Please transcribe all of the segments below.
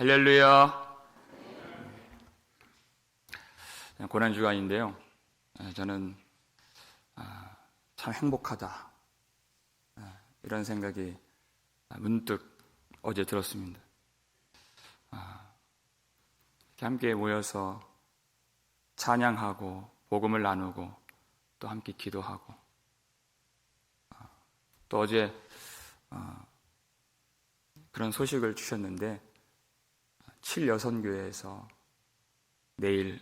할렐루야. 고난 주간인데요. 저는 아, 참 행복하다 아, 이런 생각이 문득 어제 들었습니다. 아, 함께 모여서 찬양하고 복음을 나누고 또 함께 기도하고 또 어제 그런 소식을 주셨는데 칠여선교회에서 내일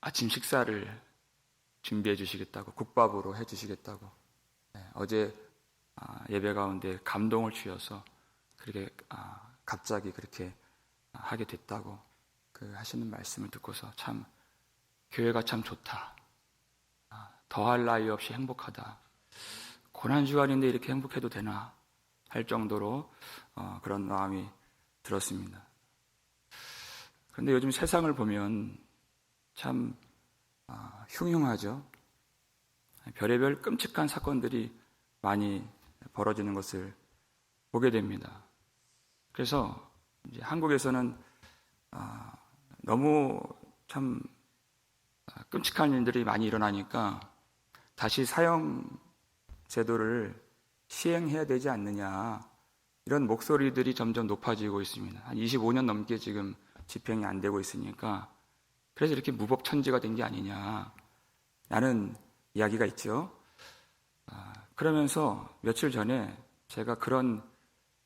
아침 식사를 준비해 주시겠다고 국밥으로 해 주시겠다고 네, 어제 아, 예배 가운데 감동을 주셔서 그렇게 아, 갑자기 그렇게 하게 됐다고 그 하시는 말씀을 듣고서 참 교회가 참 좋다 아, 더할 나위 없이 행복하다 고난 주간인데 이렇게 행복해도 되나 할 정도로 어, 그런 마음이 들었습니다. 그런데 요즘 세상을 보면 참 아, 흉흉하죠. 별의별 끔찍한 사건들이 많이 벌어지는 것을 보게 됩니다. 그래서 한국에서는 아, 너무 참 아, 끔찍한 일들이 많이 일어나니까 다시 사형 제도를 시행해야 되지 않느냐 이런 목소리들이 점점 높아지고 있습니다. 한 25년 넘게 지금 집행이 안 되고 있으니까 그래서 이렇게 무법천지가 된 게 아니냐 라는 이야기가 있죠. 아, 그러면서 며칠 전에 제가 그런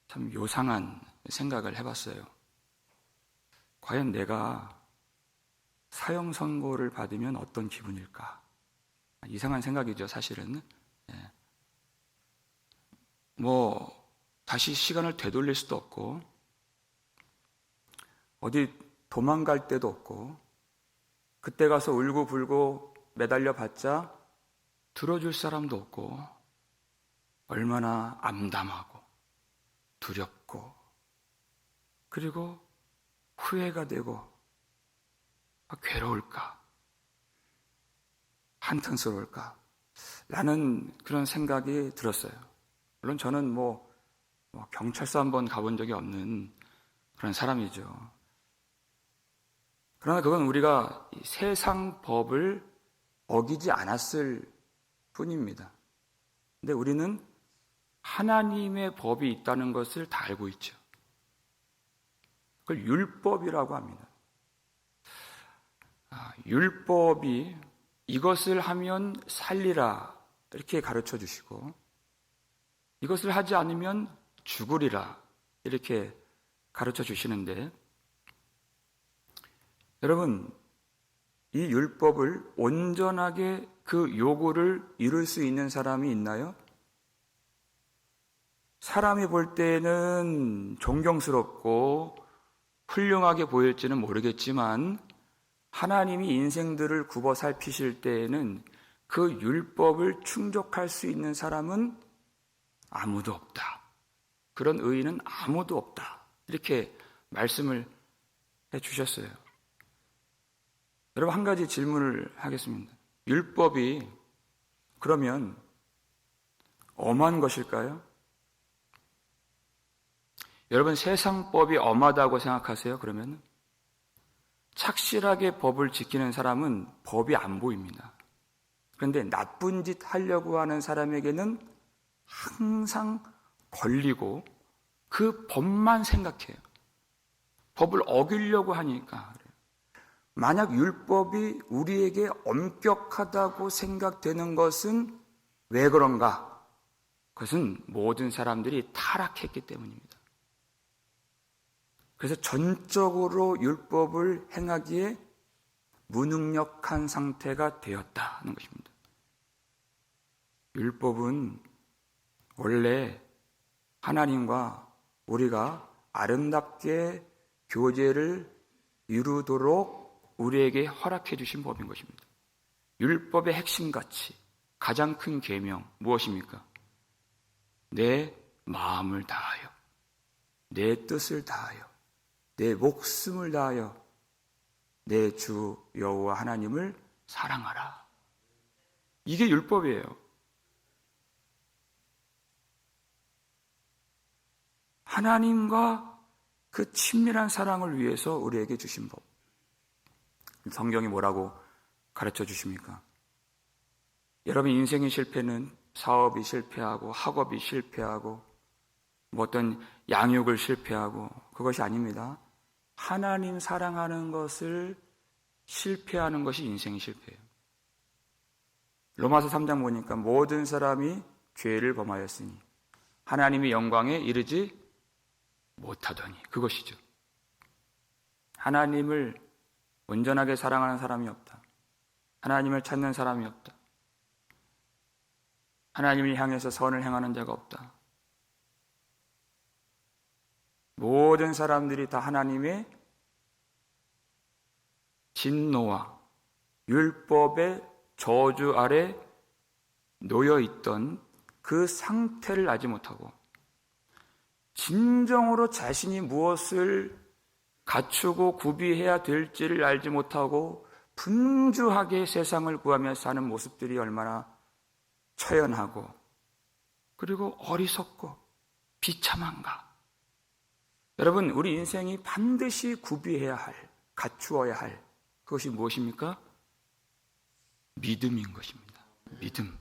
참 요상한 생각을 해봤어요. 과연 내가 사형 선고를 받으면 어떤 기분일까? 이상한 생각이죠, 사실은. 예. 뭐, 다시 시간을 되돌릴 수도 없고, 어디 도망갈 데도 없고, 그때 가서 울고 불고 매달려 봤자 들어줄 사람도 없고, 얼마나 암담하고, 두렵고, 그리고 후회가 되고, 괴로울까? 한탄스러울까? 라는 그런 생각이 들었어요. 물론 저는 뭐, 뭐 경찰서 한번 가본 적이 없는 그런 사람이죠. 그러나 그건 우리가 세상 법을 어기지 않았을 뿐입니다. 근데 우리는 하나님의 법이 있다는 것을 다 알고 있죠. 그걸 율법이라고 합니다. 아, 율법이 이것을 하면 살리라 이렇게 가르쳐 주시고 이것을 하지 않으면 죽으리라 이렇게 가르쳐 주시는데 여러분 이 율법을 온전하게 그 요구를 이룰 수 있는 사람이 있나요? 사람이 볼 때는 존경스럽고 훌륭하게 보일지는 모르겠지만 하나님이 인생들을 굽어 살피실 때에는 그 율법을 충족할 수 있는 사람은 아무도 없다. 그런 의인은 아무도 없다. 이렇게 말씀을 해 주셨어요. 여러분, 한 가지 질문을 하겠습니다. 율법이 그러면 엄한 것일까요? 여러분, 세상법이 엄하다고 생각하세요? 그러면? 착실하게 법을 지키는 사람은 법이 안 보입니다. 그런데 나쁜 짓 하려고 하는 사람에게는 항상 걸리고 그 법만 생각해요. 법을 어기려고 하니까. 만약 율법이 우리에게 엄격하다고 생각되는 것은 왜 그런가? 그것은 모든 사람들이 타락했기 때문입니다. 그래서 전적으로 율법을 행하기에 무능력한 상태가 되었다는 것입니다. 율법은 원래 하나님과 우리가 아름답게 교제를 이루도록 우리에게 허락해 주신 법인 것입니다. 율법의 핵심 가치, 가장 큰 계명 무엇입니까? 내 마음을 다하여, 내 뜻을 다하여, 내 목숨을 다하여 내 주 여호와 하나님을 사랑하라. 이게 율법이에요. 하나님과 그 친밀한 사랑을 위해서 우리에게 주신 법. 성경이 뭐라고 가르쳐 주십니까? 여러분 인생의 실패는 사업이 실패하고 학업이 실패하고 뭐 어떤 양육을 실패하고 그것이 아닙니다. 하나님 사랑하는 것을 실패하는 것이 인생의 실패예요. 로마서 3장 보니까 모든 사람이 죄를 범하였으니 하나님의 영광에 이르지 못하더니 그것이죠. 하나님을 온전하게 사랑하는 사람이 없다. 하나님을 찾는 사람이 없다. 하나님을 향해서 선을 행하는 자가 없다. 모든 사람들이 다 하나님의 진노와 율법의 저주 아래 놓여 있던 그 상태를 알지 못하고 진정으로 자신이 무엇을 갖추고 구비해야 될지를 알지 못하고 분주하게 세상을 구하며 사는 모습들이 얼마나 처연하고 그리고 어리석고 비참한가. 여러분, 우리 인생이 반드시 구비해야 할, 갖추어야 할 그것이 무엇입니까? 믿음인 것입니다. 믿음,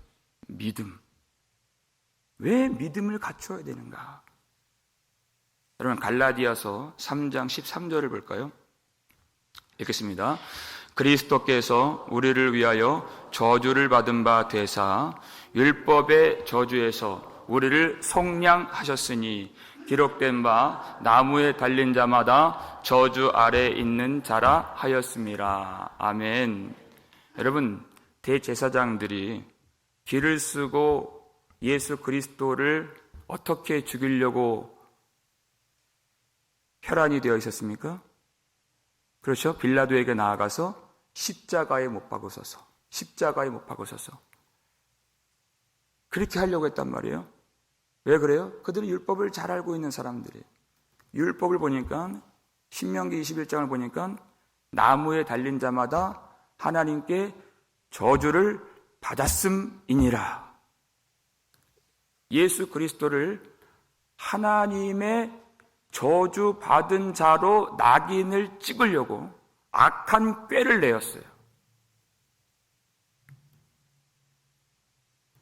믿음. 왜 믿음을 갖추어야 되는가? 여러분, 갈라디아서 3장 13절을 볼까요? 읽겠습니다. 그리스도께서 우리를 위하여 저주를 받은 바 되사 율법의 저주에서 우리를 속량하셨으니 기록된 바 나무에 달린 자마다 저주 아래 있는 자라 하였습니다. 아멘. 여러분 대제사장들이 길을 쓰고 예수 그리스도를 어떻게 죽이려고 혈안이 되어 있었습니까? 그렇죠. 빌라도에게 나아가서 십자가에 못 박으소서. 십자가에 못 박으소서. 그렇게 하려고 했단 말이에요. 왜 그래요? 그들은 율법을 잘 알고 있는 사람들이에요. 율법을 보니까 신명기 21장을 보니까 나무에 달린 자마다 하나님께 저주를 받았음이니라. 예수 그리스도를 하나님의 저주 받은 자로 낙인을 찍으려고 악한 꾀를 내었어요.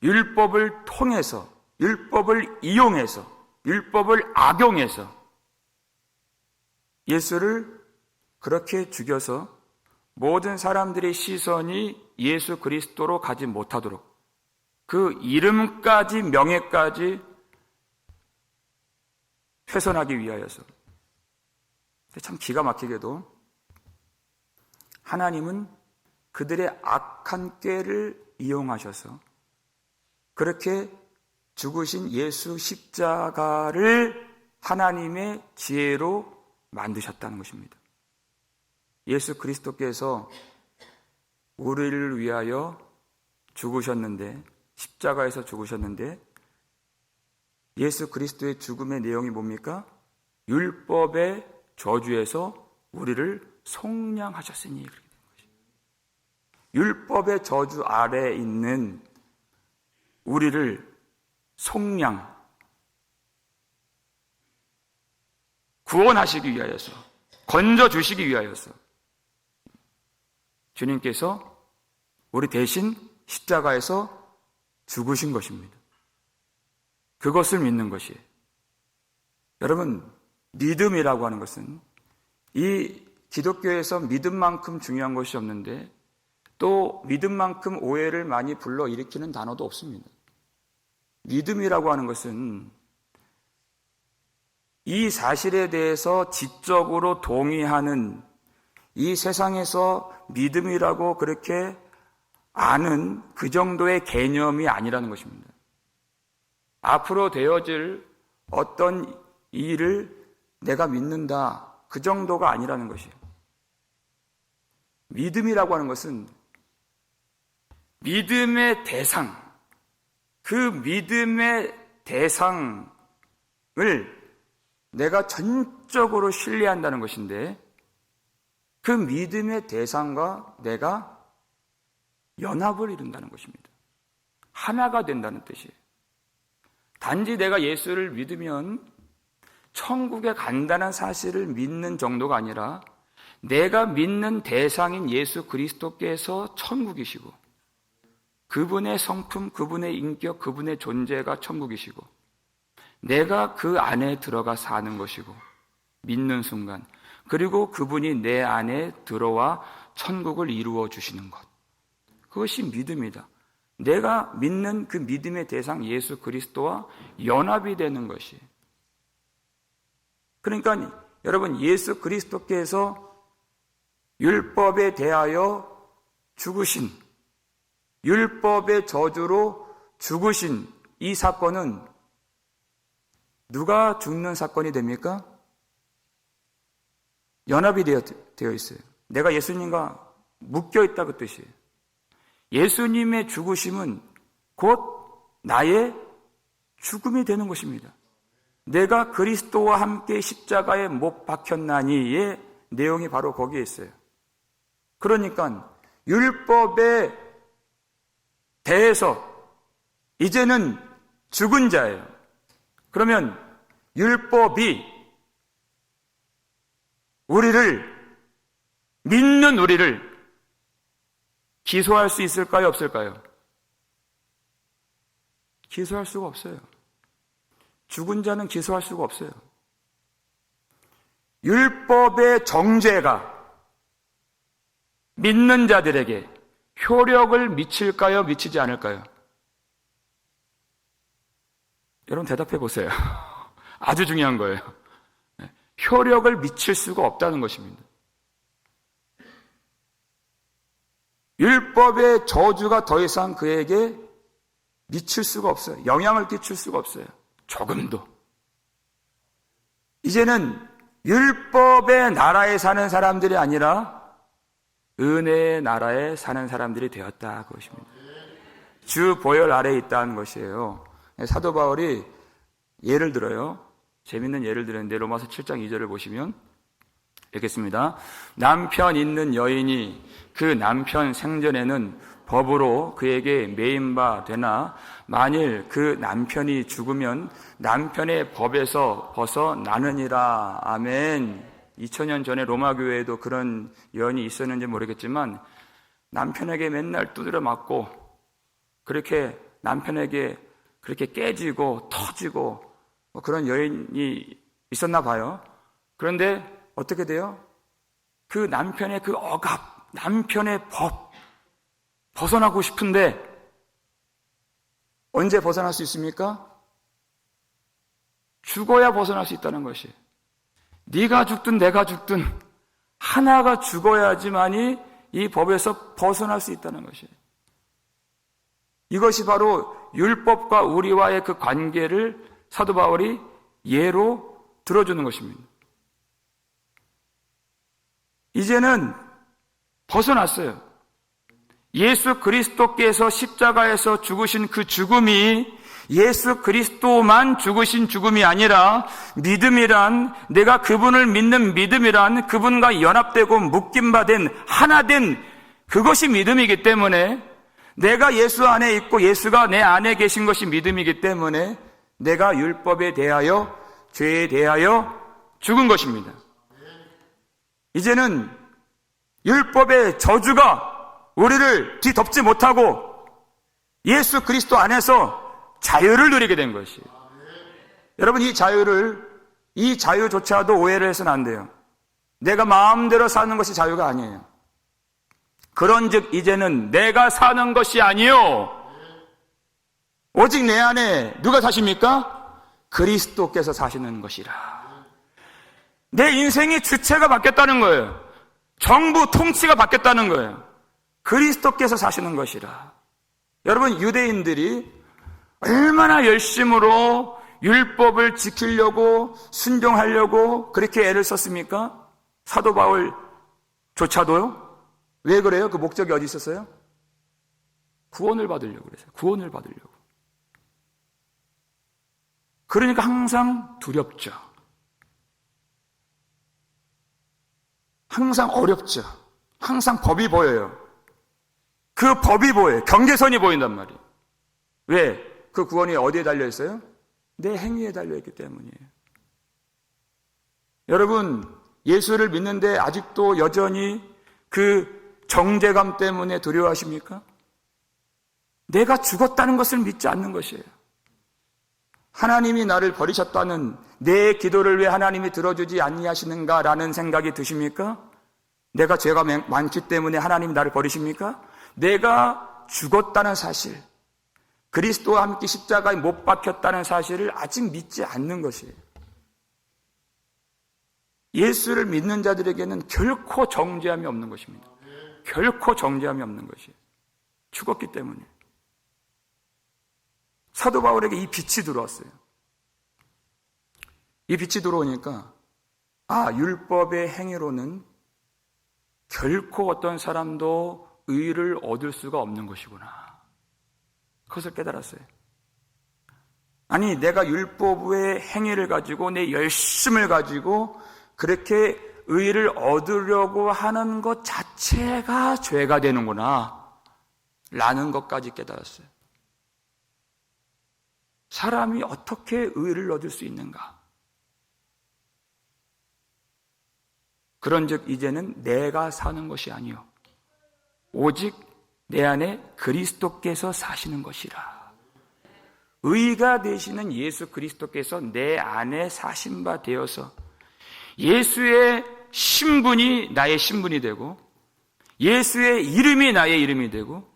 율법을 통해서, 율법을 이용해서, 율법을 악용해서 예수를 그렇게 죽여서 모든 사람들의 시선이 예수 그리스도로 가지 못하도록 그 이름까지 명예까지 훼손하기 위하여서. 참 기가 막히게도 하나님은 그들의 악한 꾀를 이용하셔서 그렇게 죽으신 예수 십자가를 하나님의 지혜로 만드셨다는 것입니다. 예수 그리스도께서 우리를 위하여 죽으셨는데 십자가에서 죽으셨는데 예수 그리스도의 죽음의 내용이 뭡니까? 율법의 저주에서 우리를 속량하셨으니 그렇게 된 것이. 율법의 저주 아래에 있는 우리를 속량 구원하시기 위하여서 건져 주시기 위하여서 주님께서 우리 대신 십자가에서 죽으신 것입니다. 그것을 믿는 것이에요. 여러분, 믿음이라고 하는 것은 이 기독교에서 믿음만큼 중요한 것이 없는데 또 믿음만큼 오해를 많이 불러 일으키는 단어도 없습니다. 믿음이라고 하는 것은 이 사실에 대해서 지적으로 동의하는 이 세상에서 믿음이라고 그렇게 아는 그 정도의 개념이 아니라는 것입니다. 앞으로 되어질 어떤 일을 내가 믿는다. 그 정도가 아니라는 것이에요. 믿음이라고 하는 것은 믿음의 대상, 그 믿음의 대상을 내가 전적으로 신뢰한다는 것인데 그 믿음의 대상과 내가 연합을 이룬다는 것입니다. 하나가 된다는 뜻이에요. 단지 내가 예수를 믿으면 천국에 간다는 사실을 믿는 정도가 아니라 내가 믿는 대상인 예수 그리스도께서 천국이시고 그분의 성품, 그분의 인격, 그분의 존재가 천국이시고 내가 그 안에 들어가 사는 것이고 믿는 순간 그리고 그분이 내 안에 들어와 천국을 이루어 주시는 것. 그것이 믿음이다. 내가 믿는 그 믿음의 대상 예수 그리스도와 연합이 되는 것이. 그러니까 여러분 예수 그리스도께서 율법에 대하여 죽으신 율법의 저주로 죽으신 이 사건은 누가 죽는 사건이 됩니까? 연합이 되어, 있어요. 내가 예수님과 묶여 있다 그 뜻이에요. 예수님의 죽으심은 곧 나의 죽음이 되는 것입니다. 내가 그리스도와 함께 십자가에 못 박혔나니의 내용이 바로 거기에 있어요. 그러니까 율법에 대해서 이제는 죽은 자예요. 그러면 율법이 우리를 믿는 우리를 기소할 수 있을까요? 없을까요? 기소할 수가 없어요. 죽은 자는 기소할 수가 없어요. 율법의 정죄가 믿는 자들에게 효력을 미칠까요? 미치지 않을까요? 여러분 대답해 보세요. 아주 중요한 거예요. 효력을 미칠 수가 없다는 것입니다. 율법의 저주가 더 이상 그에게 미칠 수가 없어요. 영향을 끼칠 수가 없어요. 조금도. 이제는 율법의 나라에 사는 사람들이 아니라 은혜의 나라에 사는 사람들이 되었다. 그것입니다. 주 보혈 아래에 있다는 것이에요. 사도 바울이 예를 들어요. 재밌는 예를 들었는데 로마서 7장 2절을 보시면 읽겠습니다. 남편 있는 여인이 그 남편 생전에는 법으로 그에게 매인바 되나 만일 그 남편이 죽으면 남편의 법에서 벗어나느니라. 아멘. 2000년 전에 로마 교회에도 그런 연이 있었는지 모르겠지만 남편에게 맨날 두드려 맞고 그렇게 남편에게 그렇게 깨지고 터지고 뭐 그런 여인이 있었나 봐요. 그런데 어떻게 돼요? 그 남편의 그 억압, 남편의 법, 벗어나고 싶은데 언제 벗어날 수 있습니까? 죽어야 벗어날 수 있다는 것이. 네가 죽든 내가 죽든 하나가 죽어야지만이 이 법에서 벗어날 수 있다는 것이. 이것이 바로 율법과 우리와의 그 관계를 사도 바울이 예로 들어주는 것입니다. 이제는 벗어났어요. 예수 그리스도께서 십자가에서 죽으신 그 죽음이 예수 그리스도만 죽으신 죽음이 아니라 믿음이란 내가 그분을 믿는 믿음이란 그분과 연합되고 묶임 받은 하나 된 그것이 믿음이기 때문에 내가 예수 안에 있고 예수가 내 안에 계신 것이 믿음이기 때문에 내가 율법에 대하여 죄에 대하여 죽은 것입니다. 이제는 율법의 저주가 우리를 뒤덮지 못하고 예수 그리스도 안에서 자유를 누리게 된 것이에요. 여러분 이 자유를 이 자유조차도 오해를 해서는 안 돼요. 내가 마음대로 사는 것이 자유가 아니에요. 그런즉 이제는 내가 사는 것이 아니요 오직 내 안에 누가 사십니까? 그리스도께서 사시는 것이라. 내 인생의 주체가 바뀌었다는 거예요. 정부 통치가 바뀌었다는 거예요. 그리스도께서 사시는 것이라. 여러분, 유대인들이 얼마나 열심으로 율법을 지키려고 순종하려고 그렇게 애를 썼습니까? 사도 바울조차도요? 왜 그래요? 그 목적이 어디 있었어요? 구원을 받으려고 그랬어요. 구원을 받으려고. 그러니까 항상 두렵죠. 항상 어렵죠. 항상 법이 보여요. 그 법이 보여요. 경계선이 보인단 말이에요. 왜? 그 구원이 어디에 달려 있어요? 내 행위에 달려 있기 때문이에요. 여러분, 예수를 믿는데 아직도 여전히 그 정제감 때문에 두려워하십니까? 내가 죽었다는 것을 믿지 않는 것이에요. 하나님이 나를 버리셨다는 내 기도를 왜 하나님이 들어주지 아니하시는가라는 생각이 드십니까? 내가 죄가 많기 때문에 하나님이 나를 버리십니까? 내가 죽었다는 사실, 그리스도와 함께 십자가에 못 박혔다는 사실을 아직 믿지 않는 것이에요. 예수를 믿는 자들에게는 결코 정죄함이 없는 것입니다. 결코 정죄함이 없는 것이에요. 죽었기 때문에. 사도 바울에게 이 빛이 들어왔어요. 이 빛이 들어오니까, 아, 율법의 행위로는 결코 어떤 사람도 의를 얻을 수가 없는 것이구나. 그것을 깨달았어요. 아니, 내가 율법의 행위를 가지고 내 열심을 가지고 그렇게 의를 얻으려고 하는 것 자체가 죄가 되는구나. 라는 것까지 깨달았어요. 사람이 어떻게 의를 얻을 수 있는가? 그런즉 이제는 내가 사는 것이 아니요 오직 내 안에 그리스도께서 사시는 것이라. 의가 되시는 예수 그리스도께서 내 안에 사신 바 되어서 예수의 신분이 나의 신분이 되고 예수의 이름이 나의 이름이 되고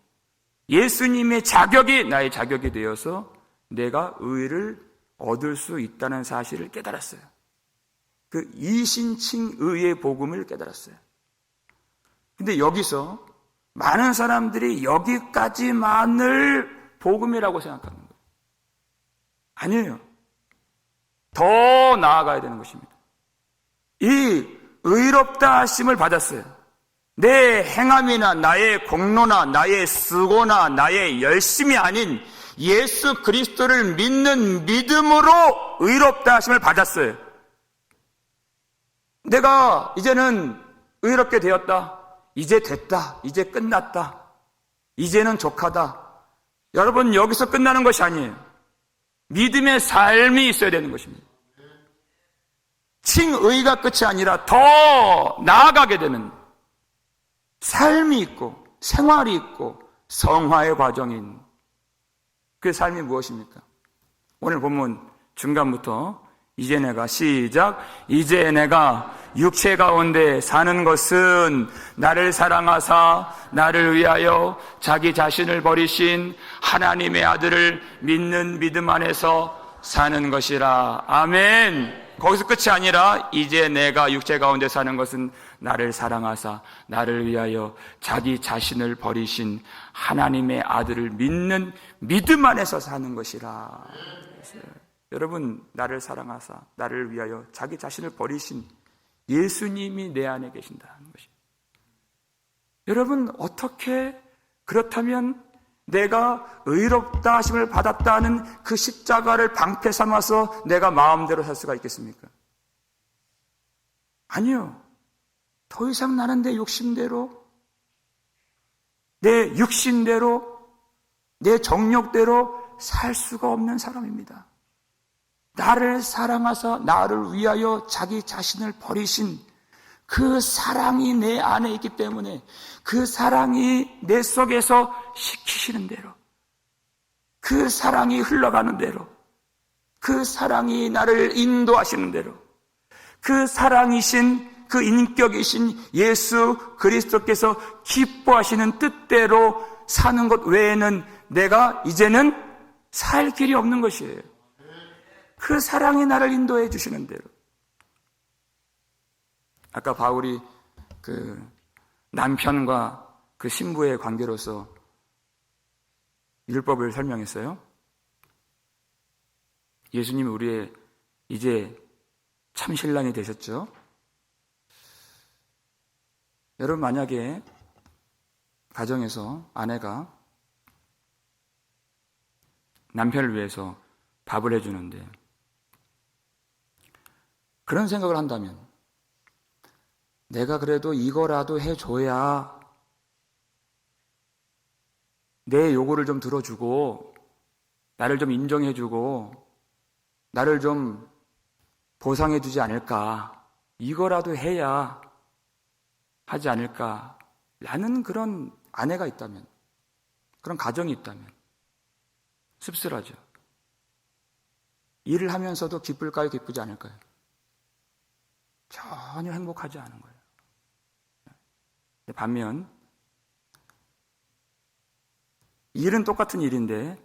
예수님의 자격이 나의 자격이 되어서 내가 의를 얻을 수 있다는 사실을 깨달았어요. 그 이신칭 의의 복음을 깨달았어요. 근데 여기서 많은 사람들이 여기까지만을 복음이라고 생각하는 거예요. 아니에요. 더 나아가야 되는 것입니다. 이 의롭다 하심을 받았어요. 내 행함이나 나의 공로나 나의 수고나 나의 열심이 아닌 예수 그리스도를 믿는 믿음으로 의롭다 하심을 받았어요. 내가 이제는 의롭게 되었다. 이제 됐다. 이제 끝났다. 이제는 족하다. 여러분, 여기서 끝나는 것이 아니에요. 믿음의 삶이 있어야 되는 것입니다. 칭의가 끝이 아니라 더 나아가게 되는 삶이 있고 생활이 있고 성화의 과정인 그 삶이 무엇입니까? 오늘 보면 중간부터 이제 내가 시작. 이제 내가 육체 가운데 사는 것은 나를 사랑하사 나를 위하여 자기 자신을 버리신 하나님의 아들을 믿는 믿음 안에서 사는 것이라. 아멘. 거기서 끝이 아니라 이제 내가 육체 가운데 사는 것은 나를 사랑하사 나를 위하여 자기 자신을 버리신 하나님의 아들을 믿는 믿음 안에서 사는 것이라. 여러분 나를 사랑하사 나를 위하여 자기 자신을 버리신 예수님이 내 안에 계신다는 것입니다. 여러분 어떻게 그렇다면 내가 의롭다 하심을 받았다는 그 십자가를 방패 삼아서 내가 마음대로 살 수가 있겠습니까? 아니요. 더 이상 나는 내 욕심대로, 내 육신대로, 내 정력대로 살 수가 없는 사람입니다. 나를 사랑하사 나를 위하여 자기 자신을 버리신 그 사랑이 내 안에 있기 때문에 그 사랑이 내 속에서 시키시는 대로 그 사랑이 흘러가는 대로 그 사랑이 나를 인도하시는 대로 그 사랑이신 그 인격이신 예수 그리스도께서 기뻐하시는 뜻대로 사는 것 외에는 내가 이제는 살 길이 없는 것이에요. 그 사랑이 나를 인도해 주시는 대로. 아까 바울이 그 남편과 그 신부의 관계로서 율법을 설명했어요. 예수님이 우리의 이제 참 신랑이 되셨죠. 여러분 만약에 가정에서 아내가 남편을 위해서 밥을 해주는데 그런 생각을 한다면 내가 그래도 이거라도 해줘야 내 요구를 좀 들어주고 나를 좀 인정해주고 나를 좀 보상해주지 않을까. 이거라도 해야 하지 않을까라는 그런 아내가 있다면, 그런 가정이 있다면, 씁쓸하죠. 일을 하면서도 기쁠까요? 기쁘지 않을까요? 전혀 행복하지 않은 거예요. 반면, 일은 똑같은 일인데,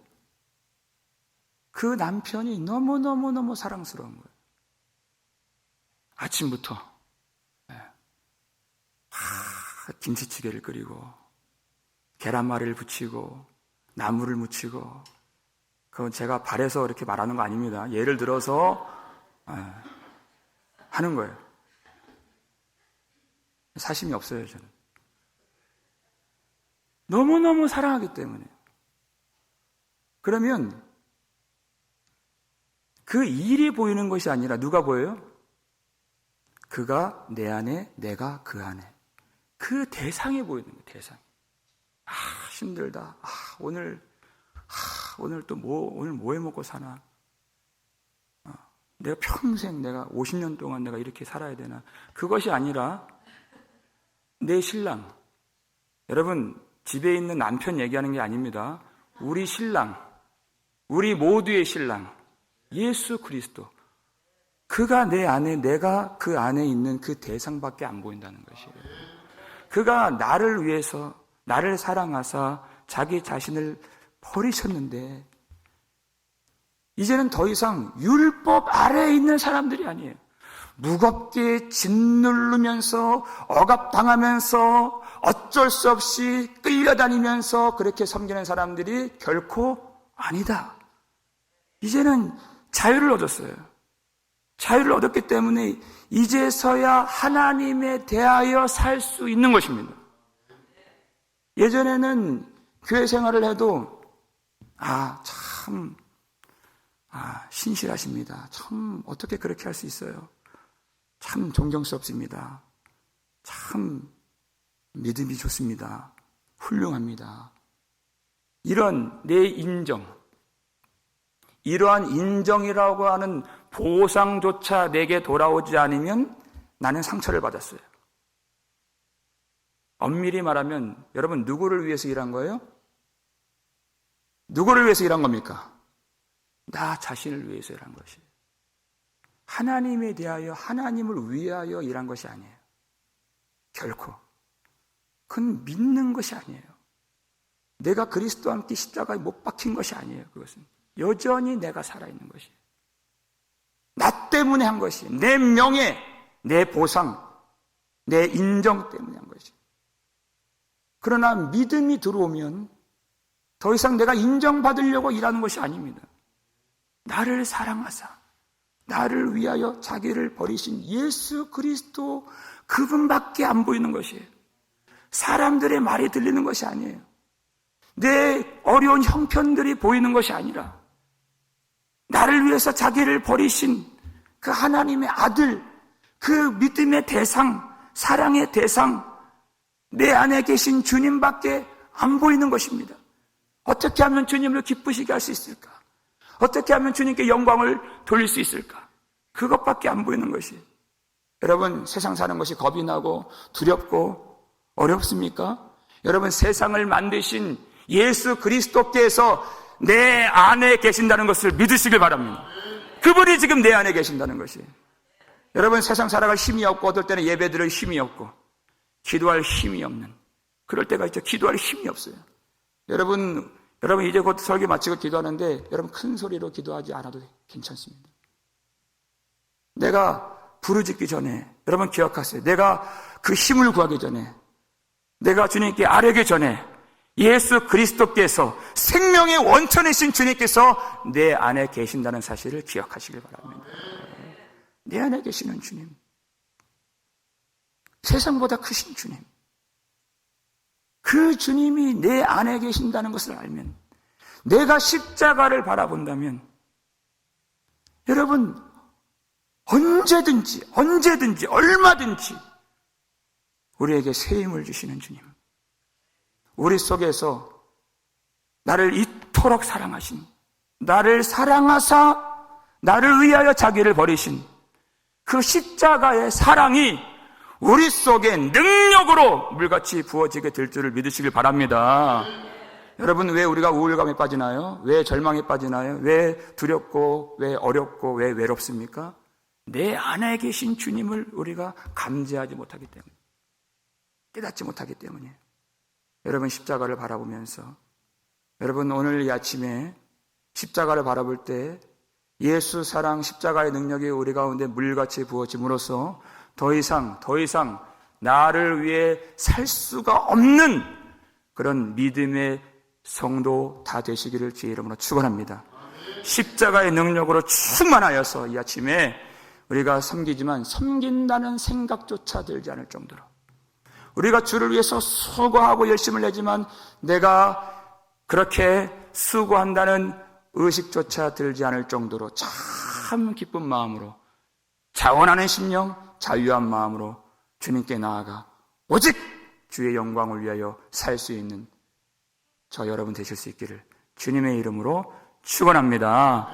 그 남편이 너무너무너무 사랑스러운 거예요. 아침부터, 예. 하, 김치찌개를 끓이고, 계란말이를 부치고, 나물을 무치고, 그건 제가 발해서 이렇게 말하는 거 아닙니다. 예를 들어서, 예, 하는 거예요. 사심이 없어요, 저는. 너무너무 사랑하기 때문에. 그러면 그 일이 보이는 것이 아니라 누가 보여요? 그가 내 안에, 내가 그 안에. 그 대상이 보이는 거예요, 대상. 아, 힘들다. 아, 오늘, 아, 오늘 또 뭐, 오늘 뭐 해 먹고 사나. 어, 내가 평생 내가 50년 동안 내가 이렇게 살아야 되나. 그것이 아니라 내 신랑. 여러분, 집에 있는 남편 얘기하는 게 아닙니다. 우리 신랑. 우리 모두의 신랑. 예수 그리스도. 그가 내 안에, 내가 그 안에 있는 그 대상밖에 안 보인다는 것이에요. 그가 나를 위해서, 나를 사랑하사 자기 자신을 버리셨는데, 이제는 더 이상 율법 아래에 있는 사람들이 아니에요. 무겁게 짓누르면서 억압당하면서 어쩔 수 없이 끌려다니면서 그렇게 섬기는 사람들이 결코 아니다. 이제는 자유를 얻었어요. 자유를 얻었기 때문에 이제서야 하나님에 대하여 살 수 있는 것입니다. 예전에는 교회 생활을 해도 아, 참, 아, 신실하십니다. 참, 어떻게 그렇게 할 수 있어요? 참 존경스럽습니다. 참 믿음이 좋습니다. 훌륭합니다. 이런 내 인정, 이러한 인정이라고 하는 보상조차 내게 돌아오지 않으면 나는 상처를 받았어요. 엄밀히 말하면 여러분 누구를 위해서 일한 거예요? 누구를 위해서 일한 겁니까? 나 자신을 위해서 일한 것이에요. 하나님에 대하여 하나님을 위하여 일한 것이 아니에요. 결코. 그건 믿는 것이 아니에요. 내가 그리스도와 함께 십자가에 못 박힌 것이 아니에요. 그것은 여전히 내가 살아있는 것이에요. 나 때문에 한 것이, 내 명예, 내 보상, 내 인정 때문에 한 것이. 그러나 믿음이 들어오면 더 이상 내가 인정받으려고 일하는 것이 아닙니다. 나를 사랑하사, 나를 위하여 자기를 버리신 예수 그리스도 그분밖에 안 보이는 것이에요. 사람들의 말이 들리는 것이 아니에요. 내 어려운 형편들이 보이는 것이 아니라 나를 위해서 자기를 버리신 그 하나님의 아들, 그 믿음의 대상, 사랑의 대상, 내 안에 계신 주님밖에 안 보이는 것입니다. 어떻게 하면 주님을 기쁘시게 할 수 있을까? 어떻게 하면 주님께 영광을 돌릴 수 있을까? 그것밖에 안 보이는 것이. 여러분, 세상 사는 것이 겁이 나고 두렵고 어렵습니까? 여러분, 세상을 만드신 예수 그리스도께서 내 안에 계신다는 것을 믿으시길 바랍니다. 그분이 지금 내 안에 계신다는 것이. 여러분, 세상 살아갈 힘이 없고, 어떨 때는 예배 드릴 힘이 없고, 기도할 힘이 없는. 그럴 때가 있죠. 기도할 힘이 없어요. 여러분, 여러분 이제 곧 설교 마치고 기도하는데 여러분 큰 소리로 기도하지 않아도 괜찮습니다. 내가 부르짖기 전에 여러분 기억하세요. 내가 그 힘을 구하기 전에 내가 주님께 아뢰기 전에 예수 그리스도께서 생명의 원천이신 주님께서 내 안에 계신다는 사실을 기억하시길 바랍니다. 내 안에 계시는 주님. 세상보다 크신 주님. 그 주님이 내 안에 계신다는 것을 알면 내가 십자가를 바라본다면 여러분 언제든지 언제든지 얼마든지 우리에게 새 힘을 주시는 주님 우리 속에서 나를 이토록 사랑하신 나를 사랑하사 나를 위하여 자기를 버리신 그 십자가의 사랑이 우리 속에 능력으로 물같이 부어지게 될 줄을 믿으시길 바랍니다. 여러분, 왜 우리가 우울감에 빠지나요? 왜 절망에 빠지나요? 왜 두렵고, 왜 어렵고, 왜 외롭습니까? 내 안에 계신 주님을 우리가 감지하지 못하기 때문에, 깨닫지 못하기 때문이에요. 여러분, 십자가를 바라보면서, 여러분, 오늘 이 아침에 십자가를 바라볼 때 예수 사랑 십자가의 능력이 우리 가운데 물같이 부어짐으로써 더 이상, 더 이상 나를 위해 살 수가 없는 그런 믿음의 성도 다 되시기를 주의 이름으로 축원합니다. 십자가의 능력으로 충만하여서 이 아침에 우리가 섬기지만 섬긴다는 생각조차 들지 않을 정도로 우리가 주를 위해서 수고하고 열심을 내지만 내가 그렇게 수고한다는 의식조차 들지 않을 정도로 참 기쁜 마음으로 자원하는 심령, 자유한 마음으로 주님께 나아가 오직 주의 영광을 위하여 살 수 있는 저 여러분 되실 수 있기를 주님의 이름으로 축원합니다.